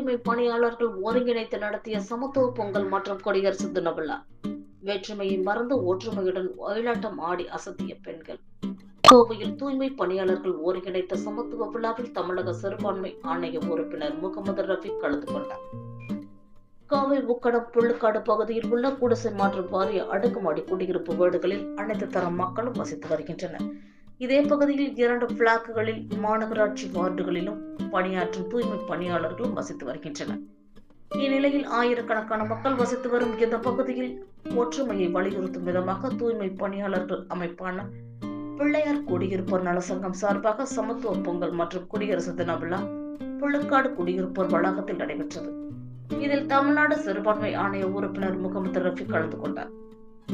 தூய்மை பணியாளர்கள் ஒருங்கிணைத்து நடத்திய சமத்துவ பொங்கல் மற்றும் குடியரசு தின விழா. வேற்றுமையை மறந்து ஒற்றுமையுடன் ஒயிலாட்டம் ஆடி அசத்திய பெண்கள். கோவையில் தூய்மை பணியாளர்கள் ஒருங்கிணைத்த சமத்துவ விழாவில் தமிழக சிறுபான்மை ஆணைய உறுப்பினர் முகமது ரஃபீக் கலந்து கொண்டார். கோவை உக்கடம் புள்ளுக்காடு பகுதியில் உள்ள குடிசை மாற்று வாரிய அடுக்குமாடி குடியிருப்பு வீடுகளில் அனைத்து தர மக்களும் வசித்து வருகின்றனர். இதே பகுதியில் இரண்டு பிளாக்குகளில் மாநகராட்சி வார்டுகளிலும் பணியாற்றும் தூய்மை பணியாளர்களும் வசித்து வருகின்றனர். இந்நிலையில் ஆயிரக்கணக்கான மக்கள் வசித்து வரும் இந்த பகுதியில் ஒற்றுமையை வலியுறுத்தும் விதமாக தூய்மை பணியாளர்கள் அமைப்பான பிள்ளையார் குடியிருப்போர் நலசங்கம் சார்பாக சமத்துவ பொங்கல் மற்றும் குடியரசு தின விழா புள்ளக்காடு குடியிருப்போர் வளாகத்தில் நடைபெற்றது. இதில் தமிழ்நாடு சிறுபான்மை ஆணைய உறுப்பினர் முகமது ரஃபி கலந்து கொண்டார்.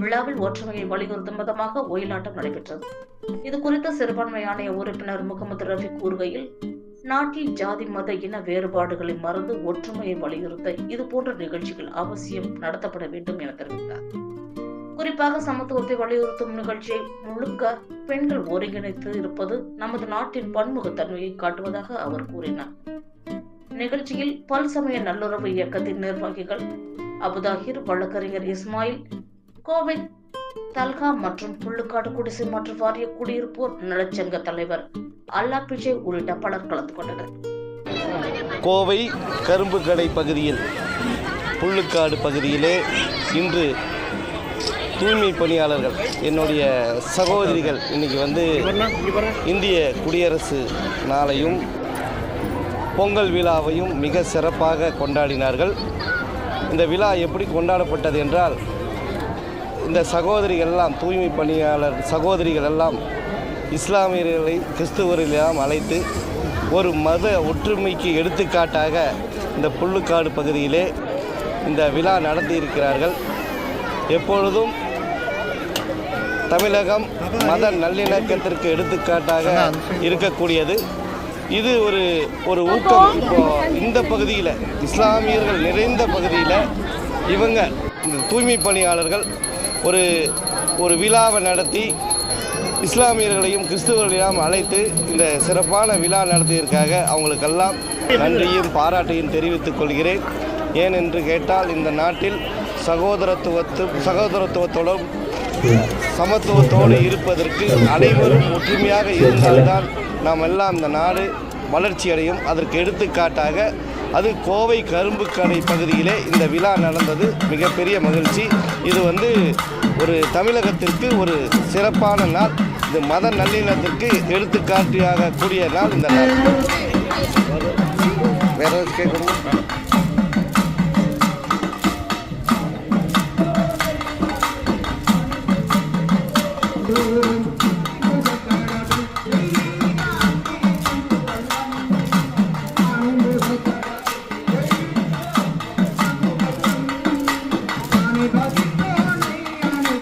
விழாவில் ஒற்றுமையை வலியுறுத்தும் விதமாக ஒயிலாட்டம் நடைபெற்றது. இது குறித்து சிறுபான்மை ஆணைய உறுப்பினர் முகமது ரஃபி கூறுகையில் நாட்டில் ஜாதி மத இன வேறுபாடுகளை மறந்து ஒற்றுமையை வலியுறுத்த இது போன்ற நிகழ்ச்சிகள் அவசியம் நடத்தப்பட வேண்டும் என தெரிவித்தார். குறிப்பாக சமத்துவத்தை வலியுறுத்தும் நிகழ்ச்சியை முழுக்க பெண்கள் ஒருங்கிணைத்து இருப்பது நமது நாட்டின் பன்முகத்தன்மையை காட்டுவதாக அவர் கூறினார். நிகழ்ச்சியில் பல்சமய நல்லுறவு இயக்கத்தின் நிர்வாகிகள் அபுதாகிர் வழக்கறிஞர் இஸ்மாயில் கோவை தல்கா மற்றும் புள்ளுக்காடு குடிசை மற்றும் வாரிய குடியிருப்போர் நலச்சங்க தலைவர் அல்லா பிஜே உள்ளிட்ட பலர் கலந்து கொண்டனர். கோவை கரும்பு கடை பகுதியில் புள்ளுக்காடு பகுதியிலே இன்று தூய்மை பணியாளர்கள் என்னுடைய சகோதரிகள் இன்னைக்கு வந்து இந்திய குடியரசு நாளையும் பொங்கல் விழாவையும் மிக சிறப்பாக கொண்டாடினார்கள். இந்த விழா எப்படி கொண்டாடப்பட்டது என்றால் இந்த சகோதரிகள் எல்லாம் தூய்மை பணியாளர் சகோதரிகள் எல்லாம் இஸ்லாமியர்களை கிறிஸ்துவர்களெல்லாம் அழைத்து ஒரு மத ஒற்றுமைக்கு எடுத்துக்காட்டாக இந்த புல்லுக்காடு பகுதியிலே இந்த விழா நடத்தியிருக்கிறார்கள். எப்பொழுதும் தமிழகம் மத நல்லிணக்கத்திற்கு எடுத்துக்காட்டாக இருக்கக்கூடியது. இது ஒரு ஒரு ஊக்கம். இப்போ இந்த பகுதியில் இஸ்லாமியர்கள் நிறைந்த பகுதியில் இவங்க இந்த தூய்மை பணியாளர்கள் ஒரு ஒரு விழாவை நடத்தி இஸ்லாமியர்களையும் கிறிஸ்துவர்களையும் அழைத்து இந்த சிறப்பான விழா நடத்தியதற்காக அவங்களுக்கெல்லாம் நன்றியும் பாராட்டையும் தெரிவித்துக் கொள்கிறேன். ஏனென்று கேட்டால் இந்த நாட்டில் சகோதரத்துவத்து சகோதரத்துவத்தோடும் சமத்துவத்தோடு இருப்பதற்கு அனைவரும் ஒற்றுமையாக இருந்தால்தான் நாம் எல்லாம் இந்த நாடு வளர்ச்சியடையும். அதற்கு எடுத்துக்காட்டாக அது கோவை கரும்பு கடை பகுதியிலே இந்த விழா நடந்தது. மிகப்பெரிய மகிழ்ச்சி. இது வந்து ஒரு தமிழகத்திற்கு ஒரு சிறப்பான நாள். இது மத நல்லிணத்திற்கு எடுத்துக்காட்டியாக கூடிய நாள் இந்த நாள். வேற கேட்கணும்?